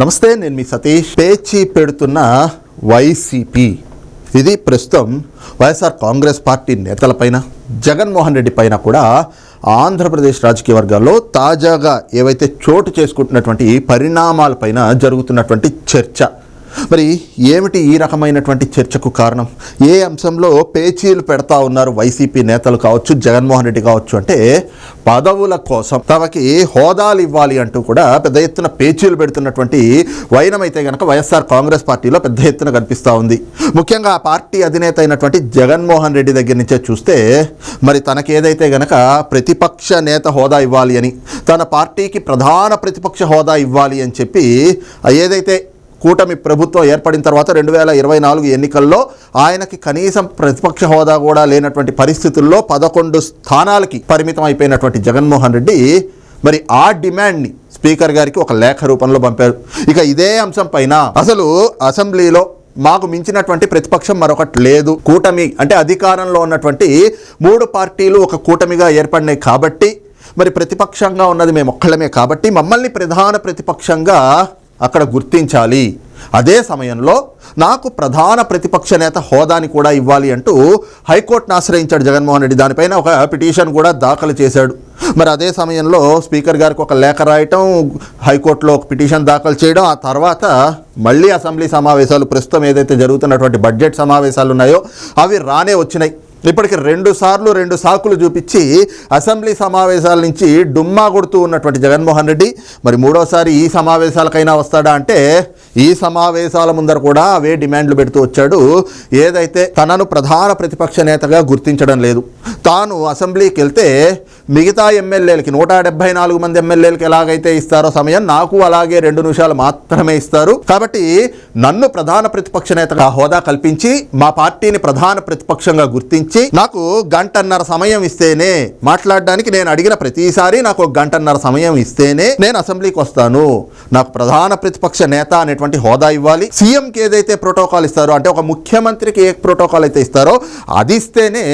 నమస్తే నేను మీ సతీష్. పేచి పెడుతున్న వైసీపీ. ఇది ప్రస్తుతం వైఎస్ఆర్ కాంగ్రెస్ పార్టీ నేతలపైన జగన్మోహన్ రెడ్డి పైన కూడా ఆంధ్రప్రదేశ్ రాజకీయ వర్గాల్లో తాజాగా ఏవైతే చోటు చేసుకుంటున్నటువంటి పరిణామాలపైన జరుగుతున్నటువంటి చర్చ. మరి ఏమిటి ఈ రకమైనటువంటి చర్చకు కారణం? ఏ అంశంలో పేచీలు పెడతా ఉన్నారు వైసీపీ నేతలు కావచ్చు జగన్మోహన్ రెడ్డి కావచ్చు అంటే పదవుల కోసం తమకి హోదాలు ఇవ్వాలి అంటూ కూడా పెద్ద ఎత్తున పేచీలు పెడుతున్నటువంటి వైనమైతే కనుక వైఎస్ఆర్ కాంగ్రెస్ పార్టీలో పెద్ద ఎత్తున కనిపిస్తూ ఉంది. ముఖ్యంగా ఆ పార్టీ అధినేత అయినటువంటి జగన్మోహన్ రెడ్డి దగ్గర నుంచే చూస్తే మరి తనకి ఏదైతే గనక ప్రతిపక్ష నేత హోదా ఇవ్వాలి అని తన పార్టీకి ప్రధాన ప్రతిపక్ష హోదా ఇవ్వాలి అని చెప్పి ఏదైతే కూటమి ప్రభుత్వం ఏర్పడిన తర్వాత రెండు వేల ఇరవై నాలుగు ఎన్నికల్లో ఆయనకి కనీసం ప్రతిపక్ష హోదా కూడా లేనటువంటి పరిస్థితుల్లో పదకొండు స్థానాలకి పరిమితం అయిపోయినటువంటి జగన్మోహన్ రెడ్డి మరి ఆ డిమాండ్ని స్పీకర్ గారికి ఒక లేఖ రూపంలో పంపారు. ఇక ఇదే అంశం పైన అసలు అసెంబ్లీలో మాకు మించినటువంటి ప్రతిపక్షం మరొకటి లేదు. కూటమి అంటే అధికారంలో ఉన్నటువంటి మూడు పార్టీలు ఒక కూటమిగా ఏర్పడినాయి కాబట్టి మరి ప్రతిపక్షంగా ఉన్నది మేము ఒక్కళ్ళమే కాబట్టి మమ్మల్ని ప్రధాన ప్రతిపక్షంగా అక్కడ గుర్తించాలి. అదే సమయంలో నాకు ప్రధాన ప్రతిపక్ష నేత హోదాని కూడా ఇవ్వాలి అంటూ హైకోర్టును ఆశ్రయించాడు జగన్మోహన్ రెడ్డి. దానిపైన ఒక పిటిషన్ కూడా దాఖలు చేశాడు. మరి అదే సమయంలో స్పీకర్ గారికి ఒక లేఖ రాయటం హైకోర్టులో ఒక పిటిషన్ దాఖలు చేయడం ఆ తర్వాత మళ్ళీ అసెంబ్లీ సమావేశాలు ప్రస్తుతం ఏదైతే జరుగుతున్నటువంటి బడ్జెట్ సమావేశాలు ఉన్నాయో అవి రానే వచ్చినాయి. ఇప్పటికి రెండు సార్లు రెండు సాకులు చూపించి అసెంబ్లీ సమావేశాల నుంచి డుమ్మా కొడుతూ ఉన్నటువంటి జగన్మోహన్ రెడ్డి. మరి మూడోసారి ఈ సమావేశాలకైనా వస్తాడా అంటే ఈ సమావేశాల ముందర కూడా అవే డిమాండ్లు పెడుతూ వచ్చాడు. ఏదైతే తనను ప్రధాన ప్రతిపక్ష నేతగా గుర్తించడం లేదు. తాను అసెంబ్లీకి వెళ్తే మిగతా ఎమ్మెల్యేలకి నూట డెబ్బై నాలుగు మంది ఎమ్మెల్యేలకి ఎలాగైతే ఇస్తారో సమయం నాకు అలాగే రెండు నిమిషాలు మాత్రమే ఇస్తారు. కాబట్టి నన్ను ప్రధాన ప్రతిపక్ష నేతగా హోదా కల్పించి మా పార్టీని ప్రధాన ప్రతిపక్షంగా గుర్తించి నాకు గంటన్నర సమయం ఇస్తేనే మాట్లాడడానికి నేను అడిగిన ప్రతిసారి నాకు గంటన్నర సమయం ఇస్తేనే నేను అసెంబ్లీకి వస్తాను. నాకు ప్రధాన ప్రతిపక్ష నేత అనేటువంటి హోదా ఇవ్వాలి. సీఎంకి ఏదైతే ప్రోటోకాల్ ఇస్తారో అంటే ఒక ముఖ్యమంత్రికి ఏ ప్రోటోకాల్ అయితే ఇస్తారో అది ఇస్తేనే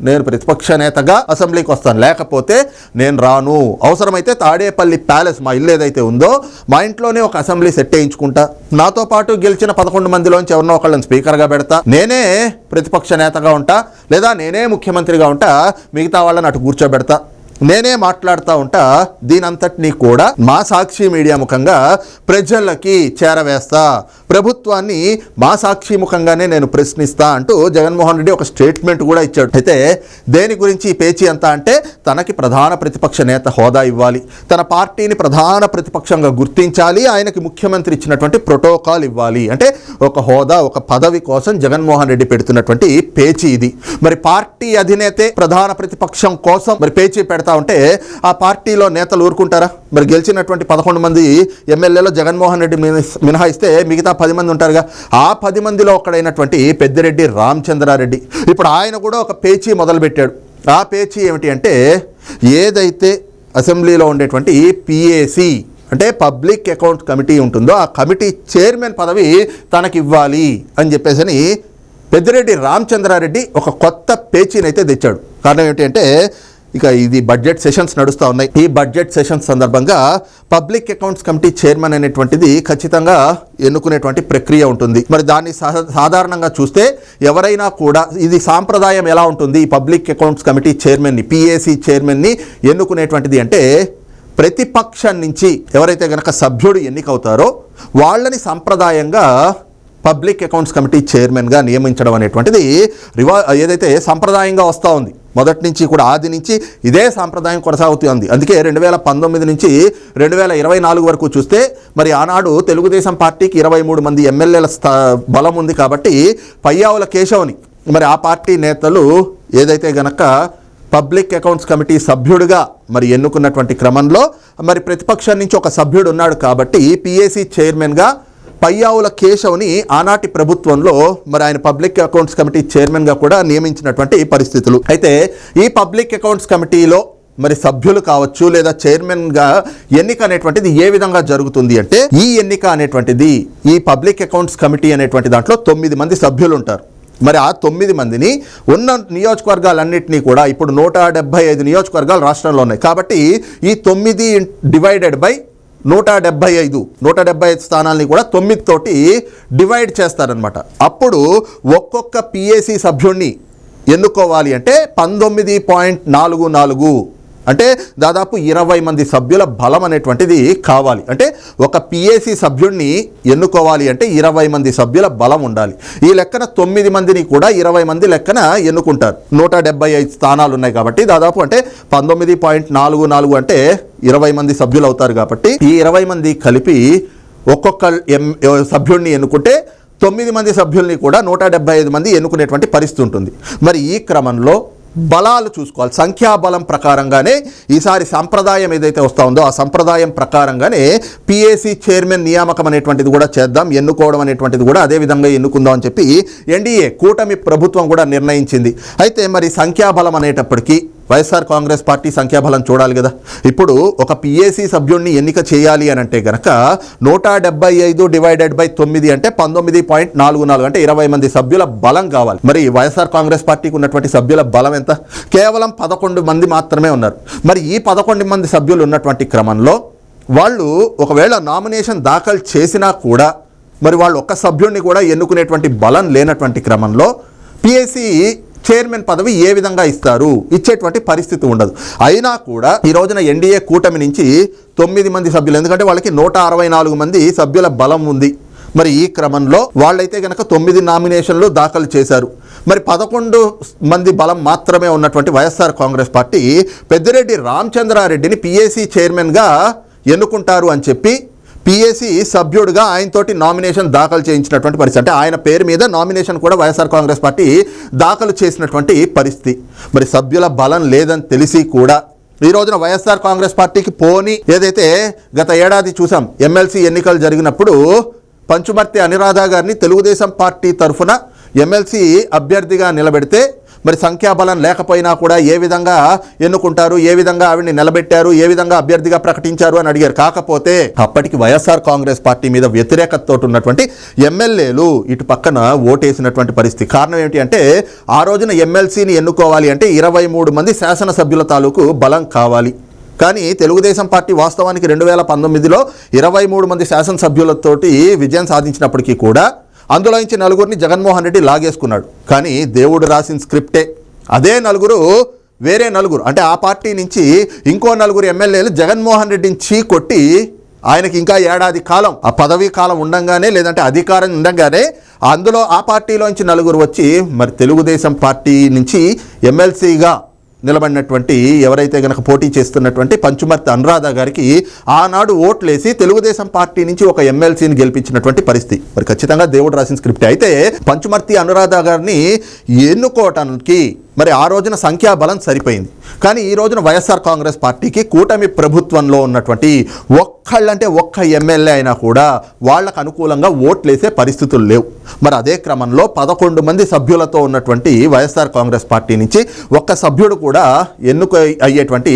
నేను ప్రతిపక్ష నేతగా అసెంబ్లీకి వస్తాను. లేకపోతే నేను రాను. అవసరమైతే తాడేపల్లి ప్యాలెస్ మా ఇల్లు ఏదైతే ఉందో మా ఇంట్లోనే ఒక అసెంబ్లీ సెట్ వేయించుకుంటా. నాతో పాటు గెలిచిన పదకొండు మందిలోంచి ఎవరినో ఒకళ్ళని స్పీకర్గా పెడతా. నేనే ప్రతిపక్ష నేతగా ఉంటా. లేదా నేనే ముఖ్యమంత్రిగా ఉంటా. మిగతా వాళ్ళని అటు కూర్చోబెడతా. నేనే మాట్లాడుతూ ఉంటా దీనంతటినీ కూడా మా సాక్షి మీడియా ముఖంగా ప్రజలకి చేరవేస్తా. ప్రభుత్వాన్ని మా సాక్షి ముఖంగానే నేను ప్రశ్నిస్తా అంటూ జగన్మోహన్ రెడ్డి ఒక స్టేట్మెంట్ కూడా ఇచ్చాడు. అయితే దేని గురించి ఈ పేచీ అంతా అంటే తనకి ప్రధాన ప్రతిపక్ష నేత హోదా ఇవ్వాలి. తన పార్టీని ప్రధాన ప్రతిపక్షంగా గుర్తించాలి. ఆయనకి ముఖ్యమంత్రి ఇచ్చినటువంటి ప్రోటోకాల్ ఇవ్వాలి. అంటే ఒక హోదా ఒక పదవి కోసం జగన్మోహన్ రెడ్డి పెడుతున్నటువంటి పేచీ ఇది. మరి పార్టీ అధినేతే ప్రధాన ప్రతిపక్షం కోసం మరి పేచీ పెడతా ఉంటే ఆ పార్టీలో నేతలు ఊరుకుంటారా? మరి గెలిచినటువంటి పదకొండు మంది ఎమ్మెల్యేలో జగన్మోహన్ రెడ్డి మినహాయిస్తే మిగతా పది మంది ఉంటారుగా. ఆ పది మందిలో ఒకడైనటువంటి పెద్దిరెడ్డి రామచంద్రారెడ్డి. ఇప్పుడు ఆయన కూడా ఒక పేచీ మొదలుపెట్టాడు. ఆ పేచీ ఏమిటి అంటే ఏదైతే అసెంబ్లీలో ఉండేటువంటి పిఏసి అంటే పబ్లిక్ అకౌంట్ కమిటీ ఉంటుందో ఆ కమిటీ చైర్మన్ పదవి తనకి ఇవ్వాలి అని చెప్పేసి పెద్దిరెడ్డి రామచంద్రారెడ్డి ఒక కొత్త పేచీని అయితే తెచ్చాడు. కారణం ఏమిటి అంటే ఇక ఇది బడ్జెట్ సెషన్స్ నడుస్తూ ఉన్నాయి. ఈ బడ్జెట్ సెషన్స్ సందర్భంగా పబ్లిక్ అకౌంట్స్ కమిటీ చైర్మన్ అనేటువంటిది ఖచ్చితంగా ఎన్నుకునేటువంటి ప్రక్రియ ఉంటుంది. మరి దాన్ని సాధారణంగా చూస్తే ఎవరైనా కూడా ఇది సాంప్రదాయం ఎలా ఉంటుంది? ఈ పబ్లిక్ అకౌంట్స్ కమిటీ చైర్మన్ని పిఏసి చైర్మన్ని ఎన్నుకునేటువంటిది అంటే ప్రతిపక్షం నుంచి ఎవరైతే గనక సభ్యుడు ఎన్నికవుతారో వాళ్ళని సంప్రదాయంగా పబ్లిక్ అకౌంట్స్ కమిటీ చైర్మన్గా నియమించడం అనేటువంటిది రివా ఏదైతే సంప్రదాయంగా వస్తూ ఉంది. మొదటి నుంచి కూడా ఆది నుంచి ఇదే సాంప్రదాయం కొనసాగుతుంది. అందుకే రెండు వేల పంతొమ్మిది నుంచి రెండు వేల ఇరవై నాలుగు వరకు చూస్తే మరి ఆనాడు తెలుగుదేశం పార్టీకి ఇరవై మూడు మంది ఎమ్మెల్యేల స్థా బలం ఉంది కాబట్టి పయ్యావుల కేశవని మరి ఆ పార్టీ నేతలు ఏదైతే గనక పబ్లిక్ అకౌంట్స్ కమిటీ సభ్యుడిగా మరి ఎన్నుకున్నటువంటి క్రమంలో మరి ప్రతిపక్షం నుంచి ఒక సభ్యుడు ఉన్నాడు కాబట్టి పిఏసీ చైర్మన్గా పయ్యావుల కేశవ్ని ఆనాటి ప్రభుత్వంలో మరి ఆయన పబ్లిక్ అకౌంట్స్ కమిటీ చైర్మన్గా కూడా నియమించినటువంటి పరిస్థితులు. అయితే ఈ పబ్లిక్ అకౌంట్స్ కమిటీలో మరి సభ్యులు కావచ్చు లేదా చైర్మన్గా ఎన్నిక అనేటువంటిది ఏ విధంగా జరుగుతుంది అంటే ఈ ఎన్నిక అనేటువంటిది ఈ పబ్లిక్ అకౌంట్స్ కమిటీ అనేటువంటి దాంట్లో తొమ్మిది మంది సభ్యులు ఉంటారు. మరి ఆ తొమ్మిది మందిని ఉన్న నియోజకవర్గాలన్నింటినీ కూడా ఇప్పుడు నూట డెబ్బై ఐదు నియోజకవర్గాలు రాష్ట్రంలో ఉన్నాయి. కాబట్టి ఈ తొమ్మిది డివైడెడ్ బై నూట డెబ్బై ఐదు నూట డెబ్బై ఐదు స్థానాలని కూడా తొమ్మిది తోటి డివైడ్ చేస్తారనమాట అప్పుడు ఒక్కొక్క పిఏసీ సభ్యుణ్ణి ఎన్నుకోవాలి అంటే పంతొమ్మిది పాయింట్ నాలుగు నాలుగు. అంటే దాదాపు ఇరవై మంది సభ్యుల బలం అనేటువంటిది కావాలి. అంటే ఒక పిఏసి సభ్యుడిని ఎన్నుకోవాలి అంటే ఇరవై మంది సభ్యుల బలం ఉండాలి. ఈ లెక్కన తొమ్మిది మందిని కూడా ఇరవై మంది లెక్కన ఎన్నుకుంటారు. నూట డెబ్బై ఐదు స్థానాలు ఉన్నాయి కాబట్టి దాదాపు అంటే పంతొమ్మిది పాయింట్ నాలుగు నాలుగు అంటే ఇరవై మంది సభ్యులు అవుతారు కాబట్టి ఈ ఇరవై మంది కలిపి ఒక్కొక్క ఎం సభ్యుడిని ఎన్నుకుంటే తొమ్మిది మంది సభ్యుల్ని కూడా నూట డెబ్బై ఐదు మంది ఎన్నుకునేటువంటి పరిస్థితి ఉంటుంది. మరి ఈ క్రమంలో బలాలు చూసుకోవాలి. సంఖ్యాబలం ప్రకారంగానే ఈసారి సంప్రదాయం ఏదైతే వస్తూ ఉందో ఆ సంప్రదాయం ప్రకారంగానే పిఏసీ చైర్మన్ నియామకం అనేటువంటిది కూడా చేద్దాం ఎన్నుకోవడం అనేటువంటిది కూడా అదే విధంగా ఎన్నుకుందాం అని చెప్పి ఎన్డీఏ కూటమి ప్రభుత్వం కూడా నిర్ణయించింది. అయితే మరి సంఖ్యాబలం అనేటప్పటికీ వైఎస్ఆర్ కాంగ్రెస్ పార్టీ సంఖ్యాబలం చూడాలి కదా. ఇప్పుడు ఒక పిఏసీ సభ్యుడిని ఎన్నిక చేయాలి అని అంటే గనక నూట డెబ్బై ఐదు డివైడెడ్ బై తొమ్మిది అంటే పంతొమ్మిది పాయింట్ నాలుగు నాలుగు అంటే ఇరవై మంది సభ్యుల బలం కావాలి. మరి వైఎస్ఆర్ కాంగ్రెస్ పార్టీకి ఉన్నటువంటి సభ్యుల బలం ఎంత? కేవలం పదకొండు మంది మాత్రమే ఉన్నారు. మరి ఈ పదకొండు మంది సభ్యులు ఉన్నటువంటి క్రమంలో వాళ్ళు ఒకవేళ నామినేషన్ దాఖలు చేసినా కూడా మరి వాళ్ళు ఒక్క సభ్యుడిని కూడా ఎన్నుకునేటువంటి బలం లేనటువంటి క్రమంలో పిఎస్సి చైర్మన్ పదవి ఏ విధంగా ఇస్తారు? ఇచ్చేటువంటి పరిస్థితి ఉండదు. అయినా కూడా ఈ రోజున ఎన్డీఏ కూటమి నుంచి తొమ్మిది మంది సభ్యులు ఎందుకంటే వాళ్ళకి నూట అరవై నాలుగు మంది సభ్యుల బలం ఉంది. మరి ఈ క్రమంలో వాళ్ళైతే కనుక తొమ్మిది నామినేషన్లు దాఖలు చేశారు. మరి పదకొండు మంది బలం మాత్రమే ఉన్నటువంటి వైఎస్ఆర్ కాంగ్రెస్ పార్టీ పెద్దిరెడ్డి రామచంద్రారెడ్డిని పిఏసీ చైర్మన్గా ఎన్నుకుంటారు అని చెప్పి పిఎస్సి సభ్యుడిగా ఆయనతోటి నామినేషన్ దాఖలు చేయించినటువంటి పరిస్థితి. అంటే ఆయన పేరు మీద నామినేషన్ కూడా వైఎస్ఆర్ కాంగ్రెస్ పార్టీ దాఖలు చేసినటువంటి పరిస్థితి. మరి సభ్యుల బలం లేదని తెలిసి కూడా ఈ రోజున వైఎస్ఆర్ కాంగ్రెస్ పార్టీకి పోని ఏదైతే గత ఏడాది చూసాం ఎమ్మెల్సీ ఎన్నికలు జరిగినప్పుడు పంచుమర్తి అనురాధ గారిని తెలుగుదేశం పార్టీ తరఫున ఎమ్మెల్సీ అభ్యర్థిగా నిలబెడితే మరి సంఖ్యాబలం లేకపోయినా కూడా ఏ విధంగా ఎన్నుకుంటారు ఏ విధంగా ఆవిడని నిలబెట్టారు ఏ విధంగా అభ్యర్థిగా ప్రకటించారు అని అడిగారు. కాకపోతే అప్పటికి వైఎస్ఆర్ కాంగ్రెస్ పార్టీ మీద వ్యతిరేకతతో ఉన్నటువంటి ఎమ్మెల్యేలు ఇటు పక్కన ఓటేసినటువంటి పరిస్థితి. కారణం ఏమిటి అంటే ఆ రోజున ఎమ్మెల్సీని ఎన్నుకోవాలి అంటే ఇరవై మూడు మంది శాసనసభ్యుల తాలూకు బలం కావాలి. కానీ తెలుగుదేశం పార్టీ వాస్తవానికి రెండు వేల పంతొమ్మిదిలో ఇరవై మూడు మంది శాసనసభ్యులతోటి విజయం సాధించినప్పటికీ కూడా అందులో నుంచి నలుగురిని జగన్మోహన్ రెడ్డి లాగేసుకున్నాడు. కానీ దేవుడు రాసిన స్క్రిప్టే. అదే నలుగురు వేరే నలుగురు అంటే ఆ పార్టీ నుంచి ఇంకో నలుగురు ఎమ్మెల్యేలు జగన్మోహన్ రెడ్డిని చీ కొట్టి ఆయనకి ఇంకా ఏడాది కాలం ఆ పదవీ కాలం ఉండంగానే లేదంటే అధికారం ఉండంగానే అందులో ఆ పార్టీలోంచి నలుగురు వచ్చి మరి తెలుగుదేశం పార్టీ నుంచి ఎమ్మెల్సీగా నిలబడినటువంటి ఎవరైతే గనక పోటీ చేస్తున్నటువంటి పంచుమర్తి అనురాధ గారికి ఆనాడు ఓట్లేసి తెలుగుదేశం పార్టీ నుంచి ఒక ఎమ్మెల్సీని గెలిపించినటువంటి పరిస్థితి. మరి ఖచ్చితంగా దేవుడు రాసిన స్క్రిప్ట్. అయితే పంచుమర్తి అనురాధ గారిని ఎన్నుకోవటానికి మరి ఆ రోజున సంఖ్యాబలం సరిపోయింది. కానీ ఈ రోజున వైఎస్ఆర్ కాంగ్రెస్ పార్టీకి కూటమి ప్రభుత్వంలో ఉన్నటువంటి ఒక్కళ్ళంటే ఒక్క ఎమ్మెల్యే అయినా కూడా వాళ్ళకు అనుకూలంగా ఓట్లేసే పరిస్థితులు లేవు. మరి అదే క్రమంలో పదకొండు మంది సభ్యులతో ఉన్నటువంటి వైఎస్ఆర్ కాంగ్రెస్ పార్టీ నుంచి ఒక్క సభ్యుడు కూడా ఎన్నుక అయ్యేటువంటి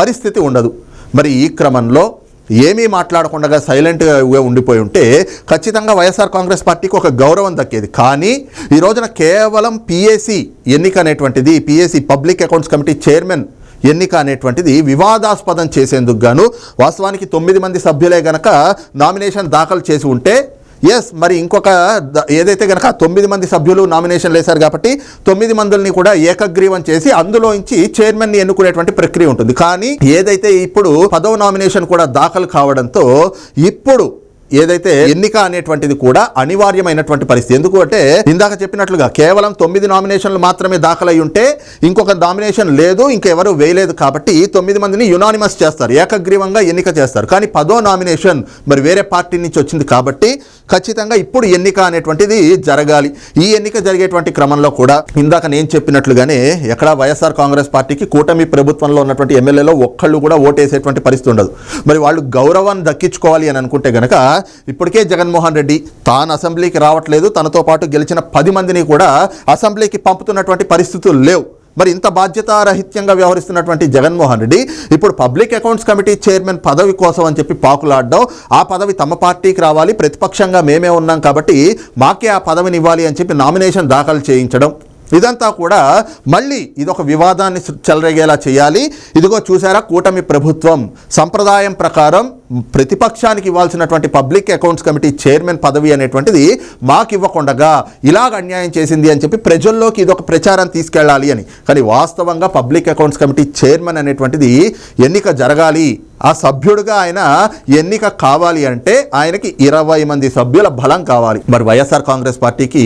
పరిస్థితి ఉండదు. మరి ఈ క్రమంలో ఏమీ మాట్లాడకుండా సైలెంట్గా ఉండిపోయి ఉంటే ఖచ్చితంగా వైఎస్ఆర్ కాంగ్రెస్ పార్టీకి ఒక గౌరవం దక్కేది. కానీ ఈ రోజున కేవలం పిఏసి ఎన్నిక అనేటువంటిది PAC public accounts committee chairman ఎన్నిక అనేటువంటిది వివాదాస్పదం చేసేందుకు గాను వాస్తవానికి తొమ్మిది మంది సభ్యులే గనక నామినేషన్ దాఖలు చేసి ఉంటే ఎస్ మరి ఇంకొక ఏదైతే కనుక తొమ్మిది మంది సభ్యులు నామినేషన్లు వేశారు కాబట్టి తొమ్మిది మందుల్ని కూడా ఏకగ్రీవం చేసి అందులోంచి చైర్మన్ని ఎన్నుకునేటువంటి ప్రక్రియ ఉంటుంది. కానీ ఏదైతే ఇప్పుడు పదవ నామినేషన్ కూడా దాఖలు కావడంతో ఇప్పుడు ఏదైతే ఎన్నిక అనేటువంటిది కూడా అనివార్యమైనటువంటి పరిస్థితి. ఎందుకు అంటే ఇందాక చెప్పినట్లుగా కేవలం తొమ్మిది నామినేషన్లు మాత్రమే దాఖలై ఉంటే ఇంకొక నామినేషన్ లేదు ఇంకెవరు వేయలేదు కాబట్టి తొమ్మిది మందిని యునానిమస్ చేస్తారు ఏకగ్రీవంగా ఎన్నిక చేస్తారు. కానీ పదో నామినేషన్ మరి వేరే పార్టీ నుంచి వచ్చింది కాబట్టి ఖచ్చితంగా ఇప్పుడు ఎన్నిక అనేటువంటిది జరగాలి. ఈ ఎన్నిక జరిగేటువంటి క్రమంలో కూడా ఇందాక నేను చెప్పినట్లుగానే ఎక్కడ వైఎస్ఆర్ కాంగ్రెస్ పార్టీకి కూటమి ప్రభుత్వంలో ఉన్నటువంటి ఎమ్మెల్యేలో ఒక్కళ్ళు కూడా ఓటేసేటువంటి పరిస్థితి ఉండదు. మరి వాళ్ళు గౌరవాన్ని దక్కించుకోవాలి అని అనుకుంటే గనక ఇప్పటికే జగన్మోహన్ రెడ్డి తాను అసెంబ్లీకి రావట్లేదు తనతో పాటు గెలిచిన పది మందిని కూడా అసెంబ్లీకి పంపుతున్నటువంటి పరిస్థితులు లేవు. మరి ఇంత బాధ్యతారహిత్యంగా వ్యవహరిస్తున్నటువంటి జగన్మోహన్ రెడ్డి ఇప్పుడు పబ్లిక్ అకౌంట్స్ కమిటీ చైర్మన్ పదవి కోసం అని చెప్పి పాకులాడడం ఆ పదవి తమ పార్టీకి రావాలి ప్రతిపక్షంగా మేమే ఉన్నాం కాబట్టి మాకే ఆ పదవిని ఇవ్వాలి అని చెప్పి నామినేషన్ దాఖలు చేయించడం ఇదంతా కూడా మళ్ళీ ఇదొక వివాదాన్ని చెలరేగేలా చేయాలి. ఇదిగో చూసారా కూటమి ప్రభుత్వం సంప్రదాయం ప్రకారం ప్రతిపక్షానికి ఇవ్వాల్సినటువంటి పబ్లిక్ అకౌంట్స్ కమిటీ చైర్మన్ పదవి అనేటువంటిది మాకు ఇవ్వకుండగా ఇలాగ అన్యాయం చేసింది అని చెప్పి ప్రజల్లోకి ఇదొక ప్రచారం తీసుకెళ్ళాలి అని. కానీ వాస్తవంగా పబ్లిక్ అకౌంట్స్ కమిటీ చైర్మన్ అనేటువంటిది ఎన్నిక జరగాలి. ఆ సభ్యుడిగా ఆయన ఎన్నిక కావాలి అంటే ఆయనకి ఇరవై మంది సభ్యుల బలం కావాలి. మరి వైఎస్ఆర్ కాంగ్రెస్ పార్టీకి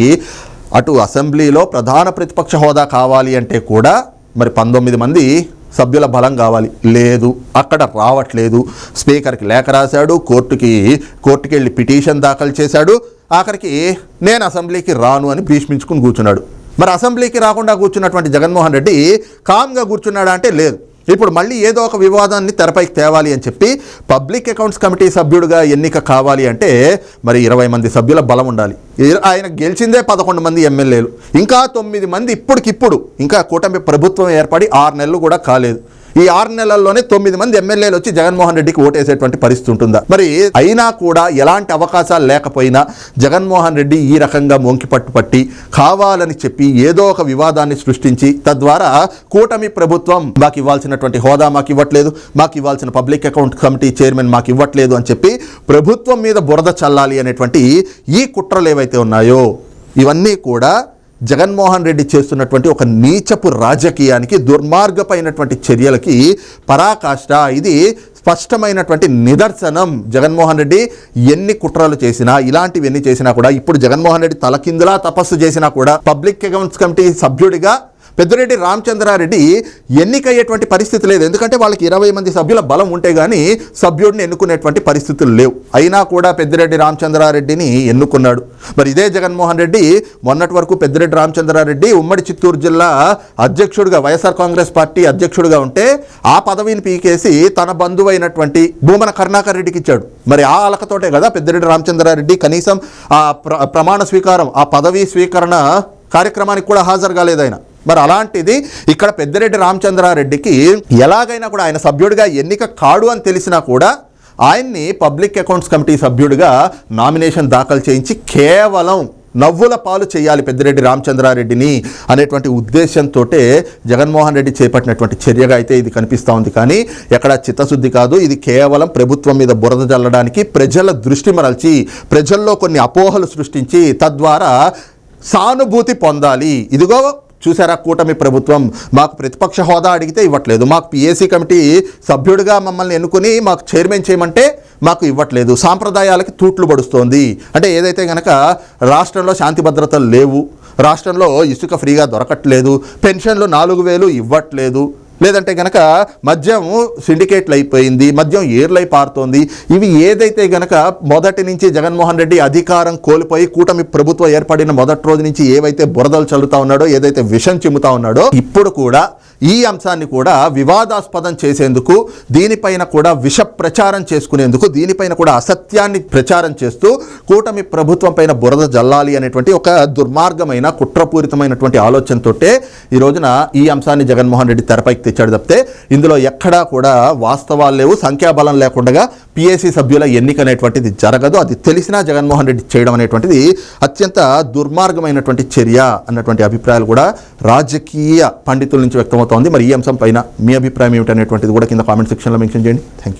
అటు అసెంబ్లీలో ప్రధాన ప్రతిపక్ష హోదా కావాలి అంటే కూడా మరి పంతొమ్మిది మంది సభ్యుల బలం కావాలి. లేదు అక్కడ రావట్లేదు. స్పీకర్కి లేఖ రాశాడు కోర్టుకి కోర్టుకి వెళ్ళి పిటిషన్ దాఖలు చేశాడు. ఆఖరికి నేను అసెంబ్లీకి రాను అని భీష్మించుకుని కూర్చున్నాడు. మరి అసెంబ్లీకి రాకుండా కూర్చున్నటువంటి జగన్మోహన్ రెడ్డి కామ్గా కూర్చున్నాడా అంటే లేదు. ఇప్పుడు మళ్ళీ ఏదో ఒక వివాదాన్ని తెరపైకి తేవాలి అని చెప్పి పబ్లిక్ అకౌంట్స్ కమిటీ సభ్యుడిగా ఎన్నిక కావాలి అంటే మరి ఇరవై మంది సభ్యుల బలం ఉండాలి. ఆయన గెలిచిందే పదకొండు మంది ఎమ్మెల్యేలు. ఇంకా తొమ్మిది మంది ఇప్పటికిప్పుడు ఇంకా కూటమి ప్రభుత్వం ఏర్పడి ఆరు నెలలు కూడా కాలేదు. ఈ ఆరు నెలల్లోనే తొమ్మిది మంది ఎమ్మెల్యేలు వచ్చి జగన్మోహన్ రెడ్డికి ఓటేసేటువంటి పరిస్థితి ఉంటుందా? మరి అయినా కూడా ఎలాంటి అవకాశాలు లేకపోయినా జగన్మోహన్ రెడ్డి ఈ రకంగా మొంకి పట్టు పట్టి కావాలని చెప్పి ఏదో ఒక వివాదాన్ని సృష్టించి తద్వారా కూటమి ప్రభుత్వం మాకు ఇవ్వాల్సినటువంటి హోదా మాకు ఇవ్వట్లేదు మాకు ఇవ్వాల్సిన పబ్లిక్ అకౌంట్ కమిటీ చైర్మన్ మాకు ఇవ్వట్లేదు అని చెప్పి ప్రభుత్వం మీద బురద చల్లాలి అనేటువంటి ఈ కుట్రలు ఏవైతే ఉన్నాయో ఇవన్నీ కూడా జగన్మోహన్ రెడ్డి చేస్తున్నటువంటి ఒక నీచపు రాజకీయానికి దుర్మార్గపైనటువంటి చర్యలకి పరాకాష్ట. ఇది స్పష్టమైనటువంటి నిదర్శనం. జగన్మోహన్ రెడ్డి ఎన్ని కుట్రలు చేసినా ఇలాంటివి ఎన్ని చేసినా కూడా ఇప్పుడు జగన్మోహన్ రెడ్డి తలకిందులా తపస్సు చేసినా కూడా పబ్లిక్ అకౌంట్స్ కమిటీ సభ్యుడిగా పెద్దిరెడ్డి రామచంద్రారెడ్డి ఎన్నికయ్యేటువంటి పరిస్థితి లేదు. ఎందుకంటే వాళ్ళకి ఇరవై మంది సభ్యుల బలం ఉంటే కానీ సభ్యుడిని ఎన్నుకునేటువంటి పరిస్థితులు లేవు. అయినా కూడా పెద్దిరెడ్డి రామచంద్రారెడ్డిని ఎన్నుకున్నాడు. మరి ఇదే జగన్మోహన్ రెడ్డి మొన్నటి వరకు పెద్దిరెడ్డి రామచంద్రారెడ్డి ఉమ్మడి చిత్తూరు జిల్లా అధ్యక్షుడిగా వైఎస్ఆర్ కాంగ్రెస్ పార్టీ అధ్యక్షుడిగా ఉంటే ఆ పదవిని పీకేసి తన బంధువైనటువంటి భూమన కరుణాకర్ రెడ్డికి ఇచ్చాడు. మరి ఆ అలకతోటే కదా పెద్దిరెడ్డి రామచంద్రారెడ్డి కనీసం ఆ ప్ర ప్రమాణ స్వీకారం ఆ పదవీ స్వీకరణ కార్యక్రమానికి కూడా హాజరు కాలేదు ఆయన. మరి అలాంటిది ఇక్కడ పెద్దిరెడ్డి రామచంద్రారెడ్డికి ఎలాగైనా కూడా ఆయన సభ్యుడిగా ఎన్నిక కాడు అని తెలిసినా కూడా ఆయన్ని పబ్లిక్ అకౌంట్స్ కమిటీ సభ్యుడిగా నామినేషన్ దాఖలు చేయించి కేవలం నవ్వుల పాలు చేయాలి పెద్దిరెడ్డి రామచంద్రారెడ్డిని అనేటువంటి ఉద్దేశంతో జగన్మోహన్ రెడ్డి చేపట్టినటువంటి చర్యగా అయితే ఇది కనిపిస్తూ ఉంది. కానీ ఎక్కడ చిత్తశుద్ధి కాదు ఇది కేవలం ప్రభుత్వం మీద బురద జల్లడానికి ప్రజల దృష్టి మరల్చి ప్రజల్లో కొన్ని అపోహలు సృష్టించి తద్వారా సానుభూతి పొందాలి. ఇదిగో చూసారా కూటమి ప్రభుత్వం? మాకు ప్రతిపక్ష హోదా అడిగితే ఇవ్వట్లేదు. మాకు పిఏసీ కమిటీ సభ్యుడిగా మమ్మల్ని ఎన్నుకుని మాకు చైర్మన్ చేయమంటే మాకు ఇవ్వట్లేదు. సాంప్రదాయాలకి తూట్లు పడుస్తోంది. అంటే ఏదైతే కనుక రాష్ట్రంలో శాంతి భద్రతలు లేవు రాష్ట్రంలో ఇసుక ఫ్రీగా దొరకట్లేదు పెన్షన్లు నాలుగు వేలు ఇవ్వట్లేదు లేదంటే గనక మద్యం సిండికేట్లు అయిపోయింది మద్యం ఏర్లై పారుతోంది. ఇవి ఏదైతే గనక మొదటి నుంచి జగన్మోహన్ రెడ్డి అధికారం కోల్పోయి కూటమి ప్రభుత్వం ఏర్పడిన మొదటి రోజు నుంచి ఏవైతే బురదలు చల్లుతా ఉన్నాడో ఏదైతే విషం చిమ్ముతా ఉన్నాడో ఇప్పుడు కూడా ఈ అంశాన్ని కూడా వివాదాస్పదం చేసేందుకు దీనిపైన కూడా విష ప్రచారం చేసుకునేందుకు దీనిపైన కూడా అసత్యాన్ని ప్రచారం చేస్తూ కూటమి ప్రభుత్వం పైన బురద జల్లాలి అనేటువంటి ఒక దుర్మార్గమైన కుట్రపూరితమైనటువంటి ఆలోచనతోటే ఈ రోజున ఈ అంశాన్ని జగన్మోహన్ రెడ్డి తెరపైకి తెచ్చాడు తప్పితే ఇందులో ఎక్కడా కూడా వాస్తవాలు లేవు సంఖ్యాబలం లేకుండా పిఎస్సి సభ్యుల ఎన్నిక అనేటువంటిది జరగదు అది తెలిసినా జగన్మోహన్ రెడ్డి చేయడం అనేటువంటిది అత్యంత దుర్మార్గమైనటువంటి చర్య అన్నటువంటి అభిప్రాయాలు కూడా రాజకీయ పండితుల నుంచి వ్యక్తమవుతుంది మరి ఈ అంశం పైన మీ అభిప్రాయం ఏమిటనేటువంటిది కూడా కింద కామెంట్ సెక్షన్లో మెన్షన్ చేయండి. Thank you